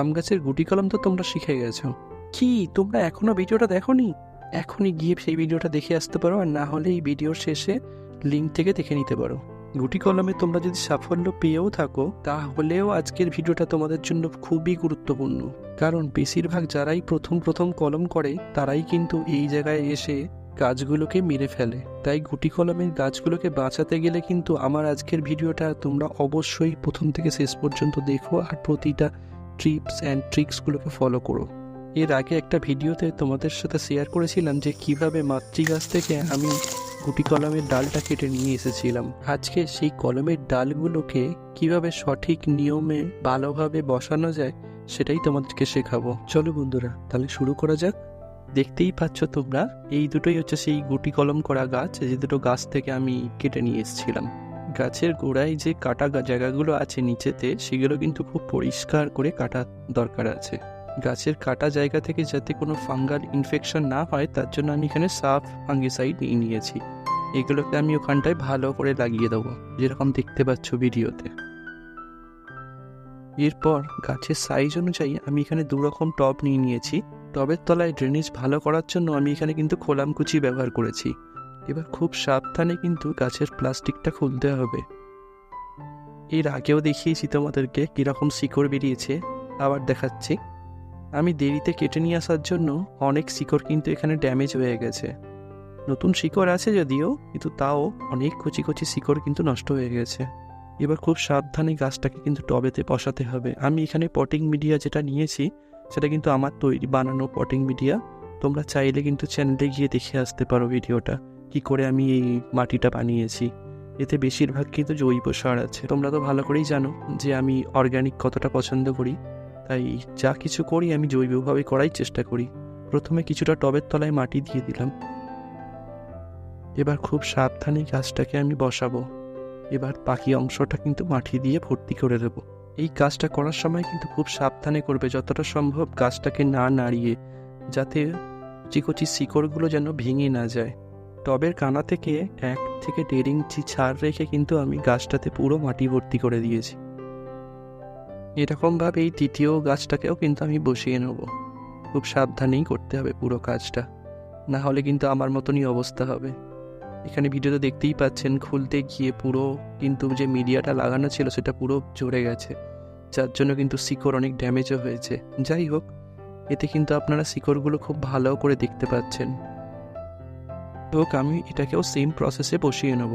আম গাছের গুটি কলম তো তোমরা শিখে গেছো। কি, তোমরা এখনও ভিডিওটা দেখোনি? এখনই গিয়ে সেই ভিডিওটা দেখে আসতে পারো আর না হলে এই ভিডিওর শেষে লিঙ্ক থেকে দেখে নিতে পারো। গুটি কলমে তোমরা যদি সাফল্য পেয়েও থাকো, তাহলেও আজকের ভিডিওটা তোমাদের জন্য খুবই গুরুত্বপূর্ণ। কারণ বেশিরভাগ যারাই প্রথম প্রথম কলম করে, তারাই কিন্তু এই জায়গায় এসে গাছগুলোকে মেরে ফেলে। তাই গুটি কলমের গাছগুলোকে বাঁচাতে গেলে কিন্তু আমার আজকের ভিডিওটা তোমরা অবশ্যই প্রথম থেকে শেষ পর্যন্ত দেখো আর প্রতিটা ট্রিপস অ্যান্ড ট্রিক্সগুলোকে ফলো করো। এর আগে একটা ভিডিওতে তোমাদের সাথে শেয়ার করেছিলাম যে কীভাবে মাতৃ গাছ থেকে আমি গুটি কলমের ডালটা কেটে নিয়ে এসেছিলাম। আজকে সেই কলমের ডালগুলোকে কীভাবে সঠিক নিয়মে ভালোভাবে বসানো যায় সেটাই তোমাদেরকে শেখাবো। চলো বন্ধুরা, তাহলে শুরু করা যাক। দেখতেই পাচ্ছ তোমরা, এই দুটোই হচ্ছে সেই গুটি কলম করা গাছ, যে দুটো গাছ থেকে আমি কেটে নিয়ে এসেছিলাম। গাছের গোড়ায় যে কাটা জায়গাগুলো আছে নিচেতে, সেগুলো কিন্তু খুব পরিষ্কার করে কাটা দরকার আছে। গাছের কাটা জায়গা থেকে যাতে কোনো ফাঙ্গাল ইনফেকশন না হয়, তার জন্য আমি এখানে সাফ ফাঙ্গিসাইড নিয়ে নিয়েছি। এগুলোকে আমি ওখানটায় ভালো করে লাগিয়ে দেবো, যেরকম দেখতে পাচ্ছ ভিডিওতে। এরপর গাছের সাইজ অনুযায়ী আমি এখানে দু রকম টব নিয়ে নিয়েছি। টবের তলায় ড্রেনেজ ভালো করার জন্য আমি এখানে কিন্তু খোলামকুচি ব্যবহার করেছি। এবার খুব সাবধানে কিন্তু গাছের প্লাস্টিকটা খুলতে হবে। এর আগেও দেখিয়েছি তোমাদেরকে কীরকম শিকড় বেরিয়েছে, আবার দেখাচ্ছি। আমি দেরিতে কেটে নিয়ে আসার জন্য অনেক শিকড় কিন্তু এখানে ড্যামেজ হয়ে গেছে। নতুন শিকড় আছে যদিও, কিন্তু তাও অনেক কচি কচি শিকড় কিন্তু নষ্ট হয়ে গেছে। এবার খুব সাবধানে গাছটাকে কিন্তু টবেতে বসাতে হবে। আমি এখানে পটিং মিডিয়া যেটা নিয়েছি, সেটা কিন্তু আমার তৈরি বানানো পটিং মিডিয়া। তোমরা চাইলে কিন্তু চ্যানেলে গিয়ে দেখে আসতে পারো ভিডিওটা। কি করে আমি এই মাটিটা বানিয়েছি? এতে বেশিরভাগ কিন্তু জৈব সার আছে। তোমরা তো ভালো করেই জানো যে আমি অর্গ্যানিক কতটা পছন্দ করি। তাই যা কিছু করি আমি জৈবভাবে করাই চেষ্টা করি। প্রথমে কিছুটা টবের তলায় মাটি দিয়ে দিলাম। এবার খুব সাবধানে গাছটাকে আমি বসাবো। এবার বাকি অংশটা কিন্তু মাটি দিয়ে ভর্তি করে দেবো। এই কাজটা করার সময় কিন্তু খুব সাবধানে করবে যতটা সম্ভব গাছটাকে না নাড়িয়ে, যাতে চিকচি শিকড়গুলো যেন ভেঙে না যায়। টবের কানা থেকে এক থেকে দেড় ইঞ্চি ছাড় রেখে কিন্তু আমি গাছটাতে পুরো মাটি ভর্তি করে দিয়েছি। এরকমভাবে এই তৃতীয় গাছটাকেও কিন্তু আমি বসিয়ে নেব। খুব সাবধানেই করতে হবে পুরো কাজটা। না হলে কিন্তু আমার মতনই অবস্থা হবে। এখানে ভিডিওতে দেখতেই পাচ্ছেন, খুলতে গিয়ে পুরো কিন্তু যে মিডিয়াটা লাগানো ছিল সেটা পুরো জড়ে গেছে। যার জন্য কিন্তু শিকড় অনেক ড্যামেজও হয়েছে। যাই হোক, এতে কিন্তু আপনারা শিকড়গুলো খুব ভালো করে দেখতে পাচ্ছেন। হোক, আমি এটাকেও সেম প্রসেসে বসিয়ে নেব।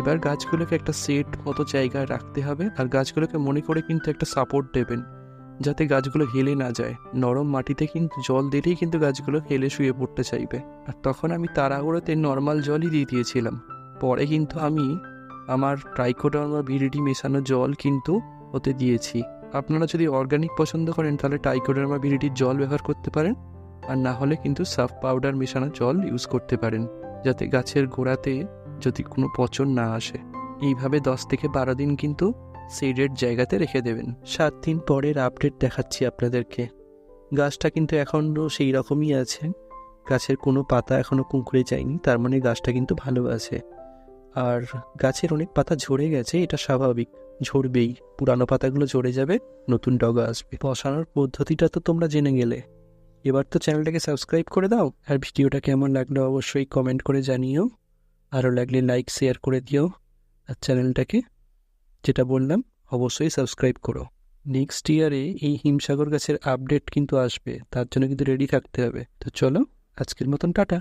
এবার গাছগুলোকে একটা সেট মতো জায়গায় রাখতে হবে আর গাছগুলোকে মনে করে কিন্তু একটা সাপোর্ট দেবেন, যাতে গাছগুলো হেলে না যায়। নরম মাটিতে কিন্তু জল দিলেই কিন্তু গাছগুলো হেলে শুয়ে পড়তে চাইবে। আর তখন আমি তাড়াহুড়োতে নর্মাল জলই দিয়ে দিয়েছিলাম। পরে কিন্তু আমি আমার ট্রাইকোডার্মা ভিরিডি মেশানো জল কিন্তু ওতে দিয়েছি। আপনারা যদি অর্গানিক পছন্দ করেন, তাহলে টাইকোডার্মা ভিরিডির জল ব্যবহার করতে পারেন। আর না হলে কিন্তু সাফ পাউডার মেশানো জল ইউজ করতে পারেন। যাতে গাছের গোড়াতে যদি কোনো পচন না আসে। এইভাবে দশ থেকে বারো দিন কিন্তু সেইডের জায়গাতে রেখে দেবেন। সাত দিন পরের আপডেট দেখাচ্ছি আপনাদেরকে। গাছটা কিন্তু এখনও সেই রকমই আছে। গাছের কোনো পাতা এখনও কুঁকড়ে যায়নি, তার মানে গাছটা কিন্তু ভালো আছে। আর গাছের অনেক পাতা ঝরে গেছে, এটা স্বাভাবিক। ঝরবেই, পুরানো পাতাগুলো ঝরে যাবে, নতুন ডগা আসবে। বসানোর পদ্ধতিটা তো তোমরা জেনে গেলে। এবার তো চ্যানেলটাকে সাবস্ক্রাইব করে দাও, আর ভিডিওটা কেমন লাগল অবশ্যই কমেন্ট করে জানিও আরও লাগলে লাইক শেয়ার করে দিও, আর চ্যানেলটাকে যেটা বললাম, অবশ্যই সাবস্ক্রাইব করো। নেক্সট ইয়ারে এই হিমসাগর গাছের আপডেট কিন্তু আসবে, তার জন্য কিন্তু রেডি থাকতে হবে। তো চলো, আজকের মতন টাটা।